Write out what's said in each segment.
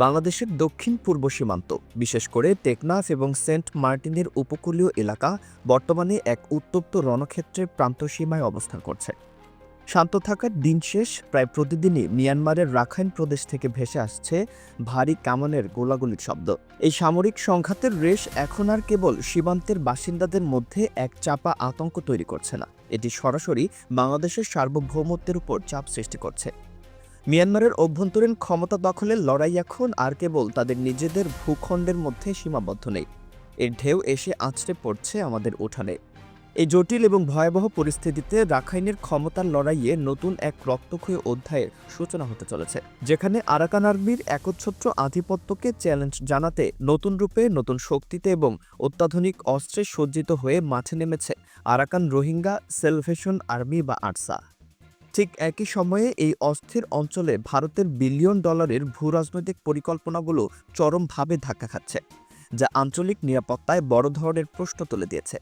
বাংলাদেশের দক্ষিণ পূর্ব সীমান্ত, বিশেষ করে টেকনাফ এবং সেন্ট মার্টিনের উপকূলীয় এলাকা, বর্তমানে এক উত্তপ্ত রণক্ষেত্রের প্রান্তসীমায় অবস্থান করছে। শান্ত থাকার দিন শেষ, প্রায় প্রতিদিনই মিয়ানমারের রাখাইন প্রদেশ থেকে ভেসে আসছে ভারী কামানের গোলাগুলির শব্দ। এই সামরিক সংঘাতের রেশ এখন আর কেবল সীমান্তের বাসিন্দাদের মধ্যে এক চাপা আতঙ্ক তৈরি করছে না। এটি সরাসরি বাংলাদেশের সার্বভৌমত্বের উপর চাপ সৃষ্টি করছে। মিয়ানমারের অভ্যন্তরীণ ক্ষমতা দখলের লড়াই এখন আর কেবল তাদের নিজেদের ভূখণ্ডের মধ্যে সীমাবদ্ধ নেই। এর ঢেউ এসে আছড়ে পড়ছে আমাদের উঠানে। এই জটিল এবং ভয়াবহ পরিস্থিতিতে রাখাইনের ক্ষমতার লড়াইয়ে নতুন এক রক্তক্ষয়ী অধ্যায়ের সূচনা হতে চলেছে, যেখানে আরাকান আর্মির একচ্ছত্র আধিপত্যকে চ্যালেঞ্জ জানাতে নতুন রূপে নতুন শক্তিতে এবং অত্যাধুনিক অস্ত্রে সজ্জিত হয়ে মাঠে নেমেছে আরাকান রোহিঙ্গা সেলভেশন আর্মি বা আরসা। ঠিক একই সময়ে এই অস্থির অঞ্চলে ভারতের বিলিয়ন ডলারের ভূরাজনৈতিক পরিকল্পনাগুলো চরমভাবে ধাক্কা খাচ্ছে, যা আঞ্চলিক নিরাপত্তায় বড় ধরনের প্রশ্ন তুলে দিয়েছে।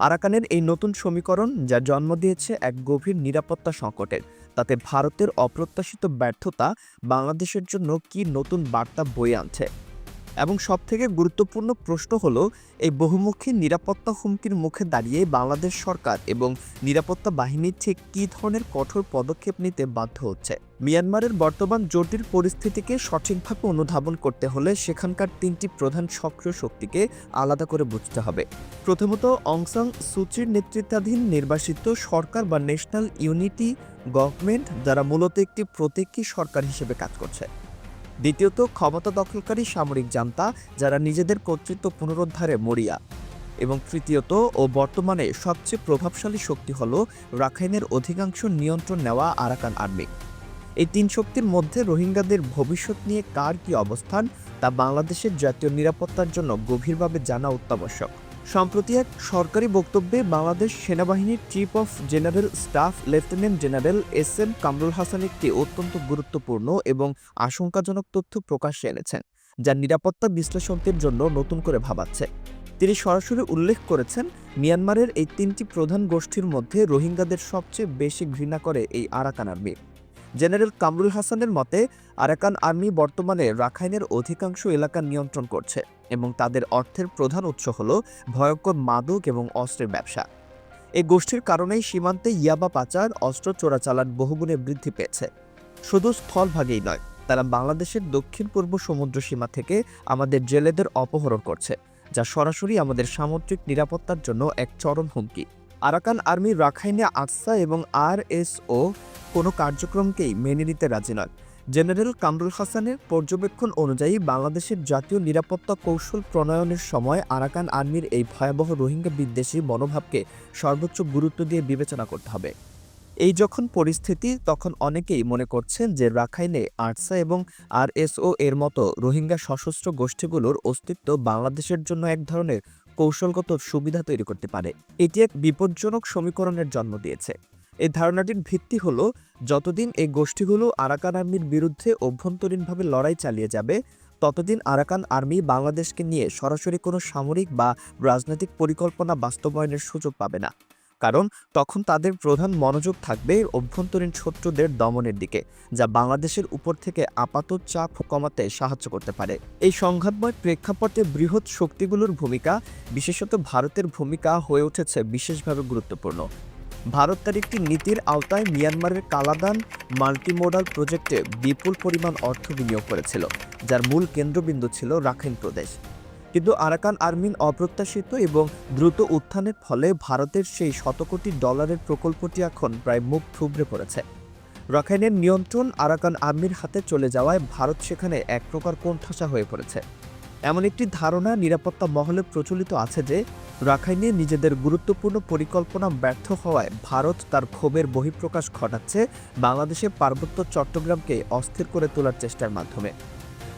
আরাকানের এই নতুন সমীকরণ, যা জন্ম দিয়েছে এক গভীর নিরাপত্তা সংকটের, তাতে ভারতের অপ্রত্যাশিত ব্যর্থতা বাংলাদেশের জন্য কি নতুন বার্তা বয়ে আনছে? এবং সবথেকে গুরুত্বপূর্ণ প্রশ্ন হলো, এই বহুমুখী নিরাপত্তা হুমকির মুখে দাঁড়িয়ে বাংলাদেশ সরকার এবং নিরাপত্তা বাহিনী ঠিক কী ধরনের কঠোর পদক্ষেপ নিতে বাধ্য হচ্ছে? মিয়ানমারের বর্তমান জটিল পরিস্থিতিকে সঠিকভাবে অনুধাবন করতে হলে সেখানকার তিনটি প্রধান সক্রিয় শক্তিকে আলাদা করে বুঝতে হবে। প্রথমত অংসাং সুচির নেতৃত্বাধীন নির্বাসিত সরকার বা ন্যাশনাল ইউনিটি গভর্নমেন্ট যারা মূলত একটি প্রতীকী সরকার হিসেবে কাজ করছে। দ্বিতীয়ত, ক্ষমতা দখলকারী সামরিক জান্তা যারা নিজেদের কর্তৃত্ব পুনরুদ্ধারে মরিয়া। এবং তৃতীয়ত ও বর্তমানে সবচেয়ে প্রভাবশালী শক্তি হল রাখাইনের অধিকাংশ নিয়ন্ত্রণ নেওয়া আরাকান আর্মি। এই তিন শক্তির মধ্যে রোহিঙ্গাদের ভবিষ্যৎ নিয়ে কার কি অবস্থান, তা বাংলাদেশের জাতীয় নিরাপত্তার জন্য গভীরভাবে জানা অত্যাবশ্যক। সম্প্রতি এক সরকারি বক্তব্যে বাংলাদেশ সেনাবাহিনীর chief of general staff lieutenant general S M Kamrul Hasan একটি অত্যন্ত গুরুত্বপূর্ণ এবং আশঙ্কাজনক তথ্য প্রকাশ্যে এনেছেন, যা নিরাপত্তা বিশ্লেষকদের জন্য নতুন করে ভাবাচ্ছে। তিনি সরাসরি উল্লেখ করেছেন, মিয়ানমারের এই তিনটি প্রধান গোষ্ঠীর মধ্যে রোহিঙ্গাদের সবচেয়ে বেশি ঘৃণা করে এই আরাকান আর্মি। জেনারেল কামরুল হাসানের মতে, আরাকান আর্মি বর্তমানে রাখাইনের অধিকাংশ এলাকা নিয়ন্ত্রণ করছে এবং তাদের অর্থের প্রধান উৎস হল ভয়ঙ্কর মাদক এবং অস্ত্রের ব্যবসা। এই গোষ্ঠীর কারণেই সীমান্তে ইয়াবা পাচার, অস্ত্র চোরাচালান বহুগুণে বৃদ্ধি পেয়েছে। শুধু স্থলভাগেই নয়, তারা বাংলাদেশের দক্ষিণ পূর্ব সমুদ্র সীমা থেকে আমাদের জেলেদের অপহরণ করছে, যা সরাসরি আমাদের সামুদ্রিক নিরাপত্তার জন্য এক চরম হুমকি। আরাকান আর্মি রাখাইনে আটসা এবং আর এস ও কোনো কার্যক্রমকেই মেনে নিতে রাজি নয়। জেনারেল কামরুল হাসানের পর্যবেক্ষণ অনুযায়ী বাংলাদেশের জাতীয় নিরাপত্তা কৌশল প্রণয়নের সময় আরাকান আর্মির এই ভয়াবহ রোহিঙ্গা বিদ্বেষী মনোভাবকে সর্বোচ্চ গুরুত্ব দিয়ে বিবেচনা করতে হবে। এই যখন পরিস্থিতি, তখন অনেকেই মনে করছেন যে রাখাইনে আরসা এবং আরএসও এর মতো রোহিঙ্গা সশস্ত্র গোষ্ঠীগুলোর অস্তিত্ব বাংলাদেশের জন্য এক ধরনের কৌশলগত সুবিধা তৈরি করতে পারে। এটি এক বিপজ্জনক সমীকরণের জন্ম দিয়েছে। এই ধারণাটির ভিত্তি হলো, যতদিন এই গোষ্ঠীগুলো আরাকান আর্মির বিরুদ্ধে অভ্যন্তরীণভাবে লড়াই চালিয়ে যাবে, ততদিন আরাকান আর্মি বাংলাদেশকে নিয়ে সরাসরি কোনো সামরিক বা রাজনৈতিক পরিকল্পনা বাস্তবায়নের সুযোগ পাবে না। কারণ, তখন তাদের প্রধান মনোযোগ থাকবে অভ্যন্তরীণ শত্রুদের দমনের দিকে, যা বাংলাদেশের উপর থেকে আপাতত চাপ কমাতে সাহায্য করতে পারে। এই সংঘাতময় প্রেক্ষাপটে বৃহৎ শক্তিগুলোর ভূমিকা, বিশেষত ভারতের ভূমিকা হয়ে উঠেছে বিশেষভাবে গুরুত্বপূর্ণ। ভারত তার একটি নীতির আওতায় মিয়ানমারের কালাদান মাল্টিমোডাল প্রজেক্টে বিপুল পরিমাণ অর্থ বিনিয়োগ করেছিল, যার মূল কেন্দ্রবিন্দু ছিল রাখাইন প্রদেশ। কিন্তু আরাকান আর্মিন অপ্রত্যাশিত এবং দ্রুত উত্থানের ফলে ভারতের সেই শতকোটি ডলারের প্রকল্পটি এখন প্রায় মুখ থুবড়ে পড়েছে। রাখাইনের নিয়ন্ত্রণ আরাকান আর্মির হাতে চলে যাওয়ায় ভারত সেখানে এক প্রকার কোণঠাসা হয়ে পড়েছে। এমন একটি ধারণা নিরাপত্তা মহলে প্রচলিত আছে যে, রাখাইনে নিজেদের গুরুত্বপূর্ণ পরিকল্পনা ব্যর্থ হওয়ায় ভারত তার ক্ষোভের বহিঃপ্রকাশ ঘটাচ্ছে বাংলাদেশের পার্বত্য চট্টগ্রামকে অস্থির করে তোলার চেষ্টার মাধ্যমে।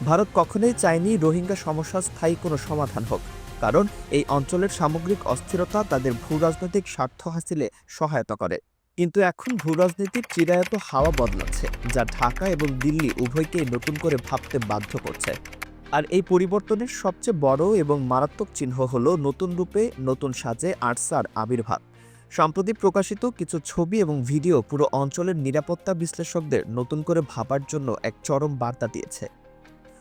ভারত কখনোই চায়নি রোহিঙ্গা সমস্যার স্থায়ী কোনো সমাধান হোক, কারণ এই অঞ্চলের সামগ্রিক অস্থিরতা তাদের ভূরাজনৈতিক স্বার্থ হাসিলে সহায়তা করে। কিন্তু এখন ভূরাজনীতির চিরায়ত হাওয়া বদলাচ্ছে, যা ঢাকা এবং দিল্লি উভয়কেই নতুন করে ভাবতে বাধ্য করছে। আর এই পরিবর্তনের সবচেয়ে বড় এবং মারাত্মক চিহ্ন হল নতুন রূপে নতুন সাজে আর্টসার আবির্ভাব। সম্প্রতি প্রকাশিত কিছু ছবি এবং ভিডিও পুরো অঞ্চলের নিরাপত্তা বিশ্লেষকদের নতুন করে ভাবার জন্য এক চরম বার্তা দিয়েছে।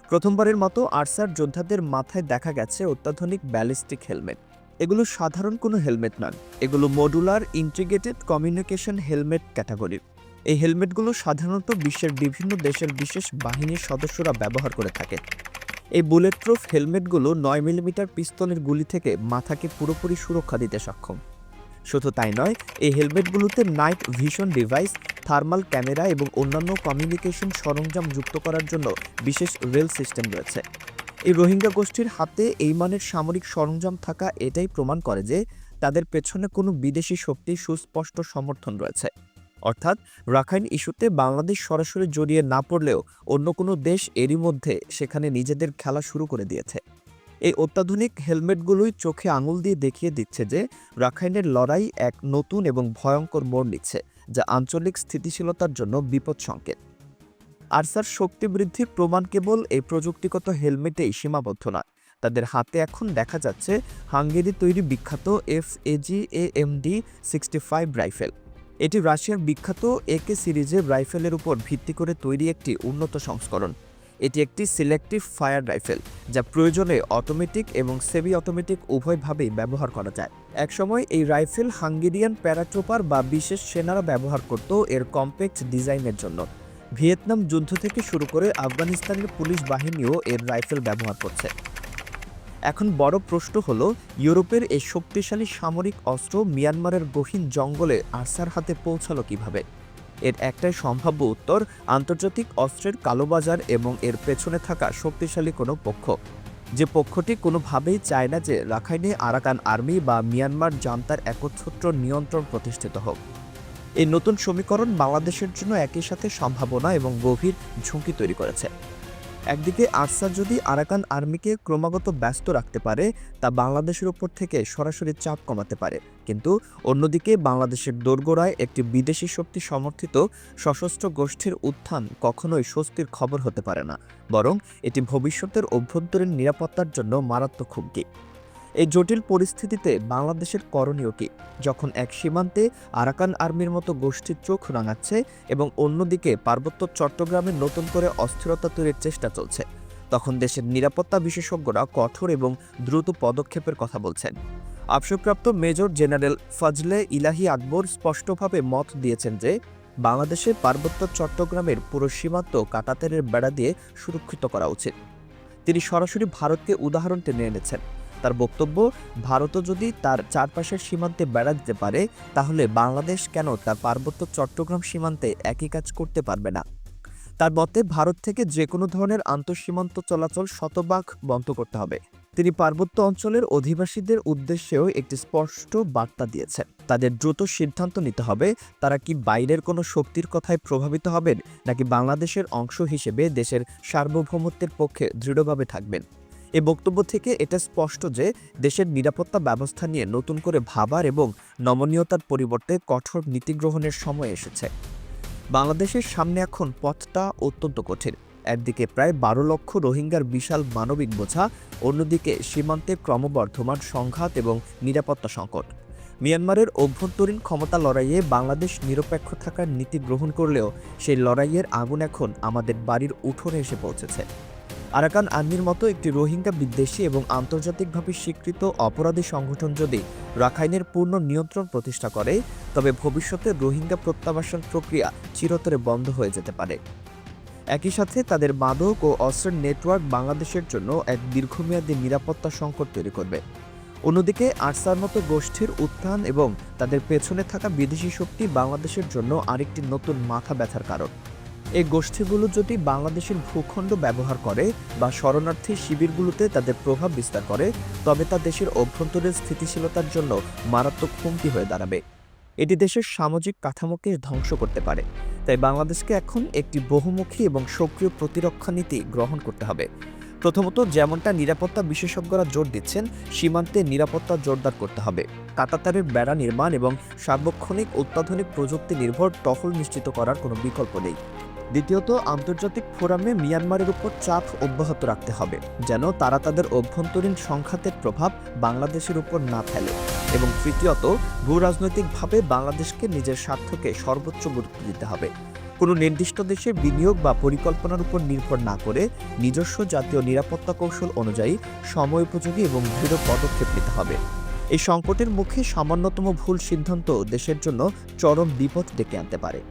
প্রথমবারের মতো আর্সার যোদ্ধাদের মাথায় দেখা গেছে অত্যাধুনিক ব্যালিস্টিক হেলমেট। এগুলো সাধারণ কোনো হেলমেট নন, এগুলো মডুলার, ইন্টিগ্রেটেড কমিউনিকেশন হেলমেট ক্যাটাগরির। এই হেলমেটগুলো সাধারণত বিশ্বের বিভিন্ন দেশের বিশেষ বাহিনীর সদস্যরা ব্যবহার করে থাকে। এই বুলেট প্রুফ হেলমেটগুলো নয় মিলিমিটার পিস্তলের গুলি থেকে মাথাকে পুরোপুরি সুরক্ষা দিতে সক্ষম। শুধু তাই নয়, এই হেলমেটগুলোতে night vision device thermal camera এবং অন্যান্য কমিউনিকেশন সরঞ্জাম যুক্ত করার জন্য বিশেষ রেল সিস্টেম রয়েছে। এই রোহিঙ্গা গোষ্ঠীর হাতে এই মানের সামরিক সরঞ্জাম থাকা এটাই প্রমাণ করে যে তাদের পেছনে কোনো বিদেশি শক্তির সুস্পষ্ট সমর্থন রয়েছে। অর্থাৎ রাখাইন ইস্যুতে বাংলাদেশ সরাসরি জড়িয়ে না পড়লেও অন্য কোনো দেশ এরই মধ্যে সেখানে নিজেদের খেলা শুরু করে দিয়েছে। এই অত্যাধুনিক হেলমেটগুলোই চোখে আঙুল দিয়ে দেখিয়ে দিচ্ছে যে রাখাইনের লড়াই এক নতুন এবং ভয়ঙ্কর মোড় নিচ্ছে, যা আঞ্চলিক স্থিতিশীলতার জন্য বিপদ সংকেত। আরসার শক্তি বৃদ্ধির প্রমাণ কেবল এই প্রযুক্তিগত হেলমেটেই সীমাবদ্ধ নয়, তাদের হাতে এখন দেখা যাচ্ছে হাঙ্গেরি তৈরি বিখ্যাত F E G D sixty five rifle. এটি রাশিয়ার বিখ্যাত একে সিরিজের রাইফেলের উপর ভিত্তি করে তৈরি একটি উন্নত সংস্করণ। এটি একটি সিলেক্টিভ ফায়ার রাইফেল, যা প্রয়োজনে অটোমেটিক এবং সেমি অটোমেটিক উভয়ভাবেই ব্যবহার করা যায়। একসময় এই রাইফেল হাঙ্গেরিয়ান প্যারাট্রোপার বা বিশেষ সেনারা ব্যবহার করত এর কম্প্যাক্ট ডিজাইনের জন্য। ভিয়েতনাম যুদ্ধ থেকে শুরু করে আফগানিস্তানের পুলিশ বাহিনীও এর রাইফেল ব্যবহার করছে। এখন বড় প্রশ্ন হলো, ইউরোপের এই শক্তিশালী সামরিক অস্ত্র মিয়ানমারের গহীন জঙ্গলে আরসার হাতে পৌঁছালো কীভাবে? এর একটাই সম্ভাব্য উত্তর, আন্তর্জাতিক অস্ত্রের কালোবাজার এবং এর পেছনে থাকা শক্তিশালী কোনো পক্ষ। যে পক্ষটি কোনোভাবেই চায় না যে রাখাইনে আরাকান আর্মি বা মিয়ানমার জান্তার একচ্ছত্র নিয়ন্ত্রণ প্রতিষ্ঠিত হোক। এই নতুন সমীকরণ বাংলাদেশের জন্য একই সাথে সম্ভাবনা এবং গভীর ঝুঁকি তৈরি করেছে। একদিকে আরসা যদি আরাকান আর্মিকে ক্রমাগত ব্যস্ত রাখতে পারে, তা বাংলাদেশের উপর থেকে সরাসরি চাপ কমাতে পারে। কিন্তু অন্যদিকে বাংলাদেশের দোরগোড়ায় একটি বিদেশি শক্তি সমর্থিত সশস্ত্র গোষ্ঠীর উত্থান কখনোই স্বস্তির খবর হতে পারে না। বরং এটি ভবিষ্যতের অভ্যন্তরীণ নিরাপত্তার জন্য মারাত্মক হুমকি। এই জটিল পরিস্থিতিতে বাংলাদেশের করণীয় কি? যখন এক সীমান্তে আরাকান আর্মির মতো গোষ্ঠীর চোখ রাঙাচ্ছে এবং অন্যদিকে পার্বত্য চট্টগ্রামে নতুন করে অস্থিরতা তৈরির চেষ্টা চলছে, তখন দেশের নিরাপত্তা বিশেষজ্ঞরা কঠোর এবং দ্রুত পদক্ষেপের কথা বলছেন। অবসরপ্রাপ্ত মেজর জেনারেল ফজলে ইলাহি আকবর স্পষ্টভাবে মত দিয়েছেন যে বাংলাদেশের পার্বত্য চট্টগ্রামের পুরো সীমান্ত কাটাতারের বেড়া দিয়ে সুরক্ষিত করা উচিত। তিনি সরাসরি ভারতকে উদাহরণ টেনে এনেছেন। তার বক্তব্য, ভারতও যদি তার চারপাশের সীমান্তে বেড়া দিতে পারে, তাহলে বাংলাদেশ কেন তার পার্বত্য চট্টগ্রাম সীমান্তে একই কাজ করতে পারবে না? তার মতে, ভারত থেকে যে কোনো ধরনের আন্তঃসীমান্ত চলাচল শতভাগ বন্ধ করতে হবে। তিনি পার্বত্য অঞ্চলের অধিবাসীদের উদ্দেশ্যেও একটি স্পষ্ট বার্তা দিয়েছেন। তাদের দ্রুত সিদ্ধান্ত নিতে হবে, তারা কি বাইরের কোনো শক্তির কথায় প্রভাবিত হবেন, নাকি বাংলাদেশের অংশ হিসেবে দেশের সার্বভৌমত্বের পক্ষে দৃঢ়ভাবে থাকবেন? এ বক্তব্য থেকে এটা স্পষ্ট যে দেশের নিরাপত্তা ব্যবস্থা নিয়ে নতুন করে ভাবার এবং নমনীয়তার পরিবর্তে কঠোর নীতি গ্রহণের সময় এসেছে। বাংলাদেশের সামনে এখন পথটা অত্যন্ত কঠিন। একদিকে প্রায় বারো লক্ষ রোহিঙ্গার বিশাল মানবিক বোঝা, অন্যদিকে সীমান্তে ক্রমবর্ধমান সংঘাত এবং নিরাপত্তা সংকট। মিয়ানমারের অভ্যন্তরীণ ক্ষমতা লড়াইয়ে বাংলাদেশ নিরপেক্ষ থাকার নীতি গ্রহণ করলেও সেই লড়াইয়ের আগুন এখন আমাদের বাড়ির উঠোনে এসে পৌঁছেছে। আরাকান আর্মির মতো একটি রোহিঙ্গা বিদ্বেষী এবং আন্তর্জাতিকভাবে স্বীকৃত অপরাধী সংগঠন যদি রাখাইনের পূর্ণ নিয়ন্ত্রণ প্রতিষ্ঠা করে, তবে ভবিষ্যতে রোহিঙ্গা প্রত্যাবাসন প্রক্রিয়া চিরতরে বন্ধ হয়ে যেতে পারে। একই সাথে তাদের মাদক ও অস্ত্রের নেটওয়ার্ক বাংলাদেশের জন্য এক দীর্ঘমেয়াদী নিরাপত্তা সংকট তৈরি করবে। অন্যদিকে, আরসার মতো গোষ্ঠীর উত্থান এবং তাদের পেছনে থাকা বিদেশি শক্তি বাংলাদেশের জন্য আরেকটি নতুন মাথা ব্যথার কারণ। এই গোষ্ঠীগুলো যদি বাংলাদেশের ভূখণ্ড ব্যবহার করে বা শরণার্থী শিবিরগুলোতে তাদের প্রভাব বিস্তার করে, তবে তা দেশের অভ্যন্তরীণ স্থিতিশীলতার জন্য মারাত্মক হুমকি হয়ে দাঁড়াবে। এটি দেশের সামাজিক কাঠামোকে ধ্বংস করতে পারে। তাই বাংলাদেশকে এখন একটি বহুমুখী এবং সক্রিয় প্রতিরক্ষা নীতি গ্রহণ করতে হবে। প্রথমত, যেমনটা নিরাপত্তা বিশেষজ্ঞরা জোর দিচ্ছেন, সীমান্তে নিরাপত্তা জোরদার করতে হবে। কাতাতারের বেড়া নির্মাণ এবং সার্বক্ষণিক অত্যাধুনিক প্রযুক্তি নির্ভর টহল নিশ্চিত করার কোনো বিকল্প নেই। দ্বিতীয়ত, আন্তর্জাতিক ফোরামে মিয়ানমারের উপর চাপ অব্যাহত রাখতে হবে, যেন তারা তাদের অভ্যন্তরীণ সংঘাতের প্রভাব বাংলাদেশের উপর না ফেলে। এবং তৃতীয়ত ভূ রাজনৈতিকভাবে বাংলাদেশকে নিজের স্বার্থকে সর্বোচ্চ গুরুত্ব দিতে হবে। কোনো নির্দিষ্ট দেশে বিনিয়োগ বা পরিকল্পনার উপর নির্ভর না করে নিজস্ব জাতীয় নিরাপত্তা কৌশল অনুযায়ী সময় উপযোগী এবং দৃঢ় পদক্ষেপ নিতে হবে। এই সংকটের মুখে সামান্যতম ভুল সিদ্ধান্ত দেশের জন্য চরম বিপদ ডেকে আনতে পারে।